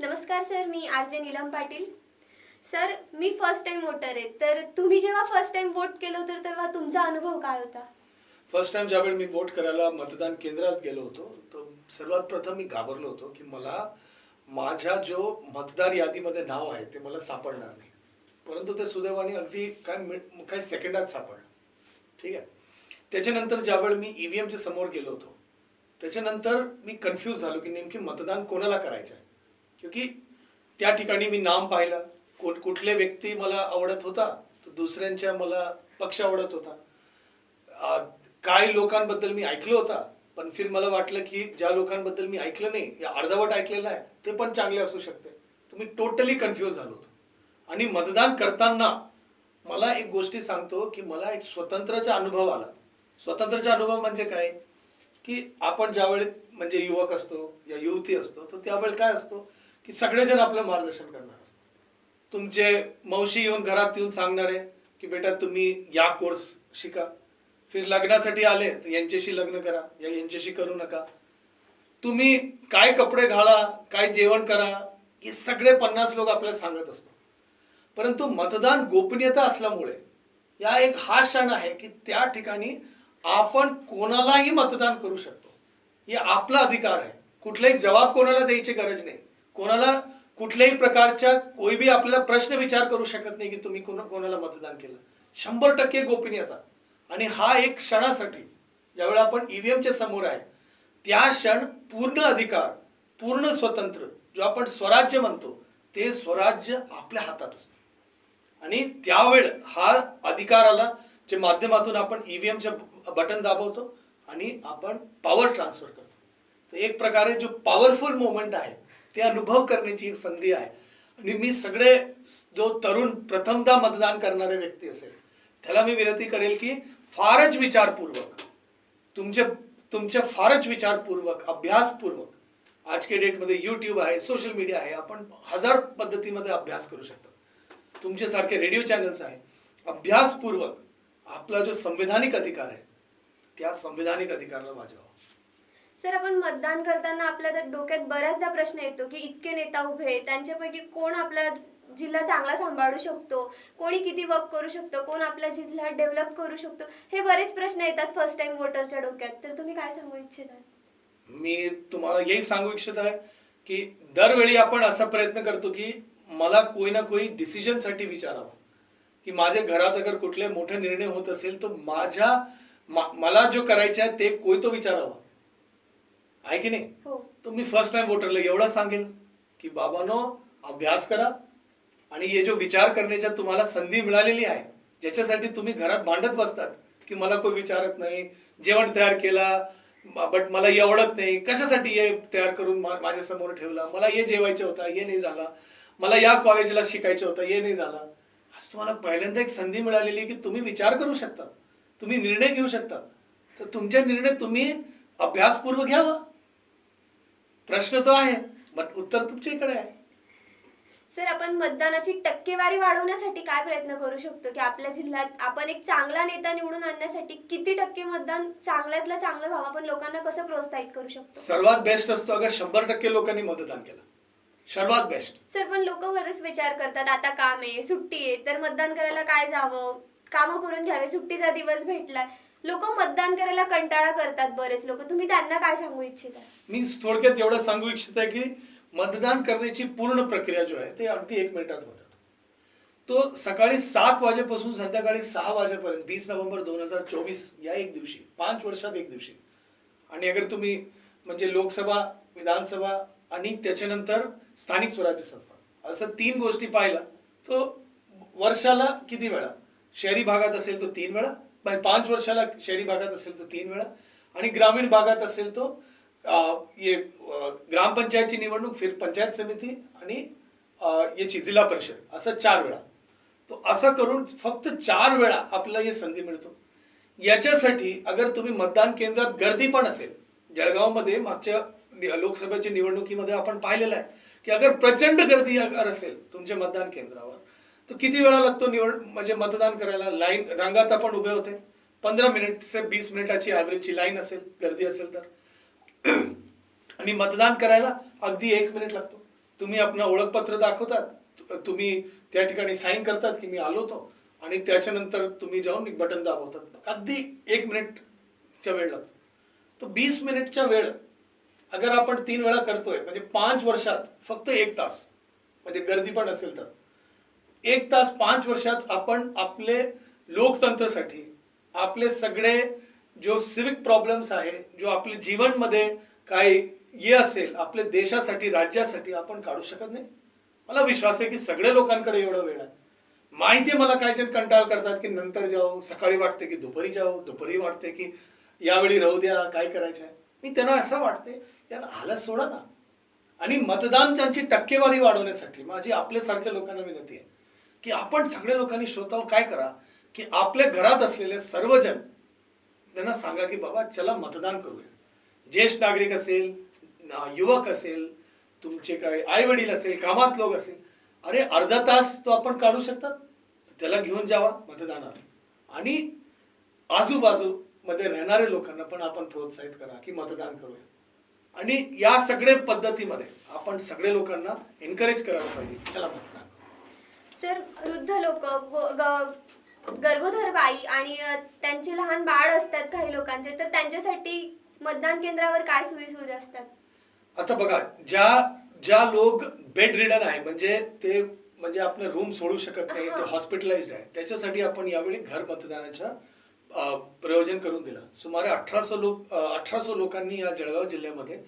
नमस्कार सर मी R J Neelam Patil. Sir मी first time voter आहे. तर तुम्ही जेव्हा फर्स्ट टाइम वोट केलं होतं तेव्हा तुमचा अनुभव काय होता? फर्स्ट टाइम ज्यावेळी मी वोट करायला मतदान केंद्रात गेलो होतो तर सर्वात प्रथम मी घाबरलो होतो की मला माझ्या जो मतदार यादीमध्ये नाव आहे ते मला सापडणार नाही. परंतु ते सुदैवाने अगदी काय मिनिट काही सेकंडात सापडलं. ठीक आहे? त्याच्यानंतर ज्यावेळी मी ई व्ही एमच्या समोर गेलो होतो त्याच्यानंतर मी कन्फ्यूज झालो की नेमकी मतदान कोणाला करायचं आहे क्योंकि त्या ठिकाणी मी नाम पाहिलं. कुठ कुठले व्यक्ती मला आवडत होता तर दुसऱ्यांच्या मला पक्ष आवडत होता. काही लोकांबद्दल मी ऐकलं होता पण फिर मला वाटलं की ज्या लोकांबद्दल मी ऐकलं नाही या अर्धवट ऐकलेलं आहे ते पण चांगले असू शकते. तर मी टोटली कन्फ्यूज झालो होतो. आणि मतदान करताना मला एक गोष्टी सांगतो की मला एक स्वतंत्रचा अनुभव आला. स्वतंत्रचा अनुभव म्हणजे काय? की आपण ज्यावेळी म्हणजे युवक असतो या युवती असतो तर त्यावेळी काय असतो? की सगळेजण आपलं मार्गदर्शन करणार असतात. तुमचे मावशी येऊन घरात येऊन सांगणारे की बेटा तुम्ही या कोर्स शिका. फिर लग्नासाठी आले तर यांच्याशी लग्न करा या यांच्याशी करू नका. तुम्ही काय कपडे घाला काय जेवण करा हे सगळे पन्नास लोक आपल्याला सांगत असतो परंतु मतदान गोपनीयता असल्यामुळे या एक हा क्षण आहे की त्या ठिकाणी आपण कोणालाही मतदान करू शकतो. हे आपला अधिकार आहे. कुठलाही जबाब कोणाला द्यायची गरज नाही. कोणाला कुठल्याही प्रकारच्या कोई बी आपल्याला प्रश्न विचार करू शकत नाही की तुम्ही कोणा कोणाला मतदान केलं. शंभर टक्के गोपनीयता. आणि हा एक क्षणासाठी ज्यावेळेला आपण ईव्हीएमच्या समोर आहे त्या क्षण पूर्ण अधिकार पूर्ण स्वतंत्र जो आपण स्वराज्य म्हणतो ते स्वराज्य आपल्या हातात असतो. आणि त्यावेळ हा अधिकाराला जे माध्यमातून आपण ईव्हीएमच्या बटन दाबवतो आणि आपण पॉवर ट्रान्सफर करतो. तर एक प्रकारे जो पॉवरफुल मोमेंट आहे ते अनुभव करण्याची एक संधी आहे. आणि मी सगळे जो तरुण प्रथमदा मतदान करणारे व्यक्ती असेल त्याला मी विनंती करेल की फारच विचारपूर्वक तुमचे तुमचे फारच विचारपूर्वक अभ्यासपूर्वक आज के डेटमध्ये यूट्यूब आहे सोशल मीडिया आहे आपण हजार पद्धतीमध्ये अभ्यास करू शकतो. तुमच्यासारखे रेडिओ चॅनल्स आहे. अभ्यासपूर्वक आपला जो संविधानिक अधिकार आहे त्या संविधानिक अधिकाराला बाजवा सर आपण मतदान करताना आपल्या डोक्यात बऱ्याचदा प्रश्न येतो की इतके नेता उभे आहेत, त्यांच्यापैकी कोण आपला जिल्हा चांगला सांभाळू शकतो? कोणी किती वर्क करू शकतो? कोण आपला जिल्हा डेव्हलप करू शकतो? हे बरेच प्रश्न येतात फर्स्ट टाइम वोटरच्या डोक्यात. तर तुम्ही काय सांगू इच्छिता? मी तुम्हाला यही सांगू इच्छित आहे की दरवेळी आपण असा प्रयत्न करतो की मला कोई ना कोई डिसिजनसाठी विचारावं. की माझ्या घरात अगर कुठले मोठे निर्णय होत असेल तर माझ्या मला जो करायचा आहे ते कोई तो विचारावा. आहे की नाही? हो. मी फर्स्ट टाइम वोटरला एवढं सांगेन की बाबानो अभ्यास करा आणि हे जो विचार करण्याच्या तुम्हाला संधी मिळालेली आहे ज्याच्यासाठी तुम्ही घरात भांडत बसतात की मला कोई विचारत नाही जेवण तयार केला बट मला हे आवडत नाही कशासाठी हे तयार करून माझ्यासमोर ठेवला मला हे जेवायचं होतं हे नाही झाला मला या कॉलेजला शिकायचं होतं हे नाही झाला. आज तुम्हाला पहिल्यांदा एक संधी मिळालेली आहे की तुम्ही विचार करू शकता तुम्ही निर्णय घेऊ शकता. तर तुमचे निर्णय तुम्ही अभ्यासपूर्वक घ्यावा. प्रश्न तो आहे. मग उत्तर तुमच्याकडे आहे. सर आपण मतदानाची टक्केवारी वाढवण्यासाठी काय प्रयत्न करू शकतो? की आपल्या जिल्ह्यात आपण एक चांगला नेता निवडून आणण्यासाठी किती टक्के मतदान चांगल्यातलं चांगलं व्हावं आपण लोकांना कसं प्रोत्साहित करू शकतो? सर्वात बेस्ट असतो अगर शंभर टक्के लोकांनी मतदान केलं. सर्वात बेस्ट सर पण लोक बरेच विचार करतात आता काम आहे सुट्टी आहे तर मतदान करायला काय जावं? कामं करून घ्यावे सुट्टीचा दिवस भेटलाय. लोक मतदान करायला कंटाळा करतात बरेच लोक. तुम्ही त्यांना काय सांगू इच्छिता? मी थोडक्यात एवढं सांगू इच्छित आहे की मतदान करण्याची पूर्ण प्रक्रिया जो आहे ते अगदी एक मिनिटात होतात तो सकाळी सात वाजेपासून संध्याकाळी सहा वाजेपर्यंत वीस नोव्हेंबर दोन हजार चोवीस या एक दिवशी पाच वर्षात एक दिवशी. आणि अगर तुम्ही म्हणजे लोकसभा विधानसभा आणि त्याच्यानंतर स्थानिक स्वराज्य संस्था असं तीन गोष्टी पाहिला तो वर्षाला किती वेळा? शहरी भागात असेल तो तीन वेळा म्हणजे पाच वर्षाला शहरी भागात असेल तो तीन वेळा आणि ग्रामीण भागात असेल तो ये ग्रामपंचायतची निवडणूक फिर पंचायत समिती आणि याची जिल्हा परिषद असं चार वेळा. तो असं करून फक्त चार वेळा आपल्याला हे संधी मिळतो. याच्यासाठी अगर तुम्ही मतदान केंद्रात गर्दी पण असेल जळगावमध्ये मागच्या लोकसभेच्या निवडणुकीमध्ये आपण पाहिलेलं आहे की अगर प्रचंड गर्दी अगर असेल तुमच्या मतदान केंद्रावर तर किती वेळा लागतो निवड म्हणजे मतदान करायला? लाईन रांगात आपण उभे होते. पंधरा मिनिट से वीस मिनिटाची ॲव्हरेजची लाईन असेल गर्दी असेल तर. आणि मतदान करायला अगदी एक मिनिट लागतो. तुम्ही आपलं ओळखपत्र दाखवतात. तुम्ही त्या ठिकाणी साईन करतात की मी आलो होतो. आणि त्याच्यानंतर तुम्ही जाऊन एक बटन दाबवतात. अगदी एक मिनिटच्या वेळ लागतो. तो वीस मिनिटच्या वेळ अगर आपण तीन वेळा करतोय म्हणजे पाच वर्षात फक्त एक तास म्हणजे गर्दी पण असेल तर. एक तास पाच वर्षात आपण आपले लोकतंत्रसाठी आपले सगळे जो सिविक प्रॉब्लेम्स आहे जो आपले जीवनमध्ये काही हे असेल आपल्या देशासाठी राज्यासाठी आपण काढू शकत नाही. मला विश्वास आहे की सगळ्या लोकांकडे एवढा वेळ आहे. माहिती आहे मला काही जण कंटाळ करतात की नंतर जाऊ सकाळी वाटते की दुपारी जाऊ दुपारी वाटते की यावेळी राहू द्या काय करायचं आहे मी त्यांना असं वाटते यात आलस सोडा ना. आणि मतदान त्यांची टक्केवारी वाढवण्यासाठी माझी आपल्यासारख्या लोकांना विनंती आहे. की आपण सगळ्या लोकांनी स्वतः काय करा की आपल्या घरात असलेले सर्वजण त्यांना सांगा की बाबा चला मतदान करूया. ज्येष्ठ नागरिक असेल युवक असेल तुमचे काय आई वडील असेल कामात लोक असेल अरे अर्धा तास तो आपण काढू शकतात? त्याला घेऊन जावा मतदानात. आणि आजूबाजूमध्ये राहणाऱ्या लोकांना पण आपण प्रोत्साहित करा की मतदान करूया. आणि या सगळ्या पद्धतीमध्ये आपण सगळे लोकांना एनकरेज करायला पाहिजे. चला मतदान. सर वृद्ध लोक गर्भोधर बाई आणि त्यांचे लहान बाळ असतात काही लोकांचे तर त्यांच्यासाठी मतदान केंद्रावर काय सोयी सुविधा असतात? आता बघा ज्या ज्या लोक बेड रिडन आहे म्हणजे ते म्हणजे आपलं रूम सोडू शकत नाही ते हा. हॉस्पिटलाइज्ड आहे त्याच्यासाठी आपण यावेळी घर मतदानाच्या प्रयोजन करून दिलं. सुमारे अठराशे लोक अठराशे लोकांनी या जळगाव जिल्ह्यामध्ये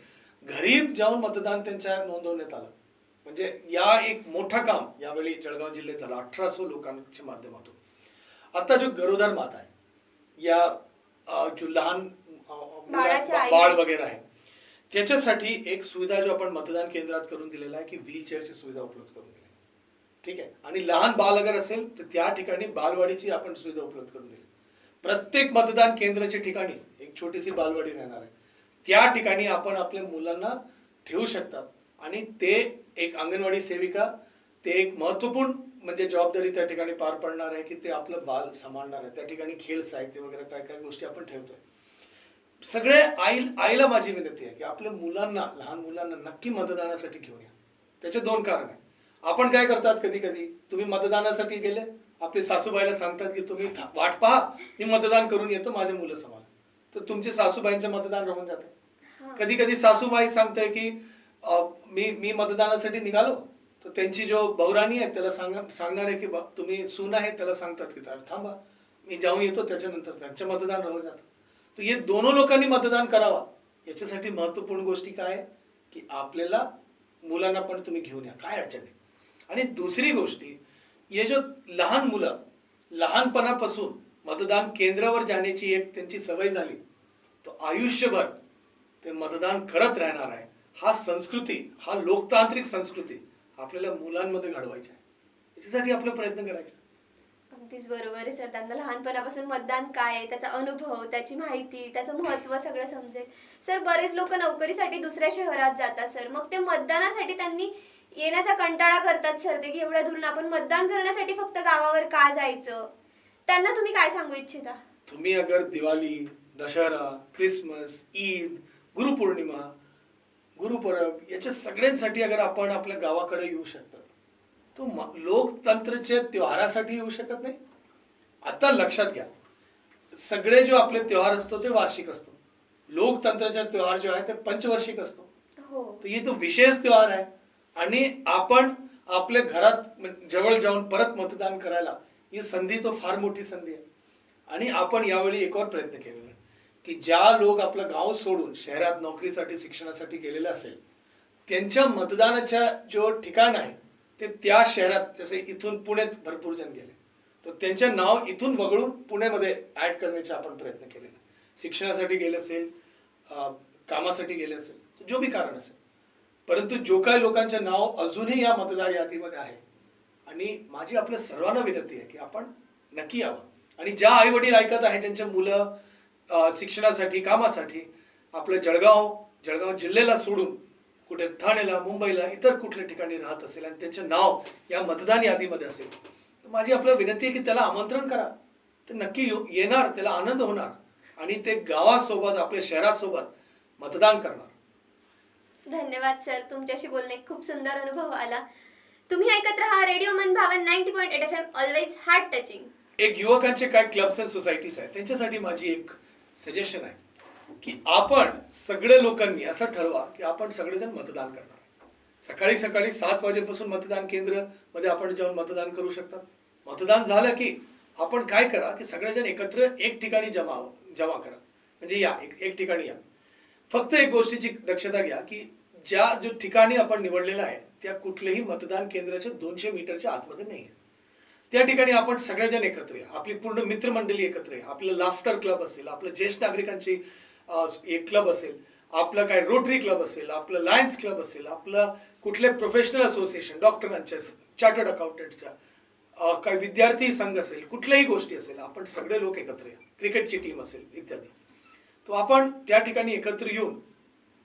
घरी जाऊन मतदान त्यांच्या नोंदवण्यात आलं. म्हणजे या एक मोठा काम यावेळी जळगाव जिल्ह्यात झालं अठराशे लोकांच्या माध्यमातून आता जो गरोदर माता आहे या जो लहान. बाळ वगैरे आहे त्याच्यासाठी एक सुविधा जो आपण मतदान केंद्रात करून दिलेला आहे की व्हीलचेअरची सुविधा उपलब्ध करून दिली. ठीक आहे आणि लहान बाल अगर असेल तर त्या ठिकाणी बालवाडीची आपण सुविधा उपलब्ध करून दिली प्रत्येक मतदान केंद्राच्या ठिकाणी एक छोटीशी बालवाडी राहणार आहे त्या ठिकाणी आपण आपल्या मुलांना ठेवू शकतात आणि ते एक अंगणवाडी सेविका ते एक महत्त्वपूर्ण म्हणजे जबाबदारी त्या ठिकाणी पार पडणार आहे की ते आपलं बाल सांभाळणार आहे. त्या ठिकाणी खेळ साहित्य वगैरे काय काय गोष्टी आपण ठेवतोय. सगळे आई आईला माझी विनंती आहे की आपल्या मुलांना लहान मुलांना नक्की मतदानासाठी घेऊन या. त्याचे दोन कारण आहे आपण काय करतात कधी कधी? तुम्ही मतदानासाठी गेले आपले सासूबाईला सांगतात की तुम्ही वाट पहा मी मतदान करून येतो माझे मुलं समान तर तुमचे सासूबाईंचे मतदान राहून जाते. कधी कधी सासूबाई सांगते की मी मी मतदानासाठी निघालो. तर त्यांची जो बहुराणी आहे त्याला सांग सांगणार आहे की बा तुम्ही सून आहे त्याला सांगतात की थांबा. मी जाऊन येतो त्याच्यानंतर त्यांचं मतदान राहून जातं. तर हे दोनों लोकांनी मतदान करावा. याच्यासाठी महत्त्वपूर्ण गोष्टी काय आहे? की आपल्याला मुलांना पण तुम्ही घेऊन या. काय अडचण आहे? आणि दुसरी गोष्टी हे जो लहान मुलं लहानपणापासून मतदान केंद्रावर जाण्याची एक त्यांची सवय झाली. तो आयुष्यभर ते मतदान करत राहणार आहे. हा संस्कृती हा लोकतांत्रिक संस्कृती आपल्याला मुलांमध्ये घडवायचा आहे. याच्यासाठी आपला प्रयत्न करायचा. अगदीच बरोबर आहे सर. त्यांना लहानपणापासून मतदान काय आहे त्याचा अनुभव त्याची माहिती त्याचं महत्त्व सगळं समजेल. सर बरेच लोक नोकरीसाठी दुसऱ्या शहरात जातात सर. मग ते मतदानासाठी त्यांनी येण्याचा कंटाळा करतात सर. ते की एवढ्या दुरून आपण मतदान करण्यासाठी फक्त गावावर का जायचं? त्यांना तुम्ही काय सांगू इच्छिता? तुम्ही अगर दिवाळी दशहरा क्रिसमस ईद गुरुपौर्णिमा गुरुपर्व याच्या सगळ्यांसाठी अगर आपण आपल्या गावाकडे येऊ शकतात तो लोकतंत्रच्या त्योहारासाठी येऊ शकत नाही. आता लक्षात घ्या सगळे जो आपले त्योहार असतो ते वार्षिक असतो. लोकतंत्राचा त्योहार जो आहे ते पंचवार्षिक असतो. हो. तर हे तो विशेष त्योहार आहे. आणि आपण आपल्या घरात म्हण- जवळ जाऊन परत मतदान करायला ही संधी तो फार मोठी संधी आहे. आणि आपण यावेळी एक और प्रयत्न केलेला आहे. की ज्या लोक आपलं गाव सोडून शहरात नोकरीसाठी शिक्षणासाठी गेलेले असेल त्यांच्या मतदानाच्या जो ठिकाण आहे ते त्या शहरात जसे इथून पुण्यात भरपूर जण गेले. तर त्यांचे नाव इथून वगळून पुण्यामध्ये ॲड करण्याचा आपण प्रयत्न केलेला. शिक्षणासाठी गेले असेल कामासाठी गेले असेल जो बी कारण असेल. परंतु जो काही लोकांचे नाव अजूनही या मतदार यादीमध्ये आहे आणि माझी आपल्या सर्वांना विनंती आहे की आपण नक्की यावं. आणि ज्या आई वडील ऐकत आहे ज्यांच्या मुलं शिक्षणासाठी कामासाठी आपलं जळगाव जळगाव जिल्ह्याला सोडून कुठे ठाण्याला मुंबईला इतर कुठल्या ठिकाणी राहत असेल आणि त्यांचे नाव या मतदान यादीमध्ये असेल तर माझी आपलं विनंती आहे की त्याला आमंत्रण करा. ते नक्की येणार त्याला आनंद होणार आणि ते गावासोबत आपल्या शहरासोबत मतदान करणार. धन्यवाद सर. तुमच्याशी बोलणे खूप सुंदर अनुभव आला. तुम्ही ऐकत राहा radio Man Bhavan ninety point eight F M always heart touching एक युवकांचे काय क्लब्स अँड सोसायटीज आहेत. त्यांच्यासाठी माझी एक सजेशन आहे की आपण सगळे लोकांनी असं ठरवा की आपण सगळेजण मतदान करणार. सकाळी सकाळी सात वाजेपासून मतदान केंद्रमध्ये आपण जाऊन मतदान करू शकतात. मतदान झालं की आपण काय करा की सगळेजण एकत्र एक ठिकाणी जमा हो, जमा करा. म्हणजे या एक एक ठिकाणी या. फक्त एक गोष्टीची दक्षता घ्या की ज्या जो ठिकाणी आपण निवडलेला आहे त्या कुठल्याही मतदान केंद्राच्या दोनशे मीटरच्या आतमध्ये नाही आहे त्या ठिकाणी आपण सगळेजण एकत्र या आपली पूर्ण मित्रमंडळी एकत्र या आपलं लाफ्टर क्लब असेल आपलं ज्येष्ठ नागरिकांची एक क्लब असेल आपलं काय रोटरी क्लब असेल आपलं लायन्स क्लब असेल आपलं कुठले प्रोफेशनल असोसिएशन डॉक्टरांच्या चार्टर्ड अकाउंटंटच्या काय विद्यार्थी संघ असेल कुठल्याही गोष्टी असेल आपण सगळे लोक एकत्र या क्रिकेटची टीम असेल इत्यादी. तो आपण त्या ठिकाणी एकत्र येऊन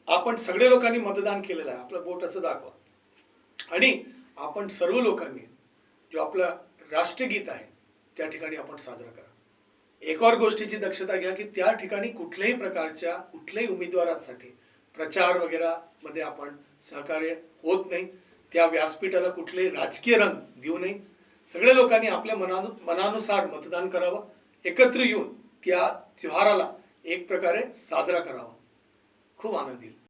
आपण सगळे लोकांनी मतदान केलेलं आहे. आपलं बोट असं दाखवा. आणि आपण सर्व लोकांनी जो आपला राष्ट्रगीत आहे त्या ठिकाणी आपण साजरा करा. एक और गोष्टीची दक्षता घ्या की त्या ठिकाणी कुठल्याही प्रकारच्या कुठल्याही उमेदवारांसाठी प्रचार वगैरे मध्ये आपण सहकार्य होत नाही. त्या व्यासपीठाला कुठलेही राजकीय रंग देऊ नये. सगळ्या लोकांनी आपल्या मनानु मनानुसार मतदान करावं. एकत्र येऊन त्या त्योहाराला एक प्रकारे साजरा करावा. खूप आनंद येईल.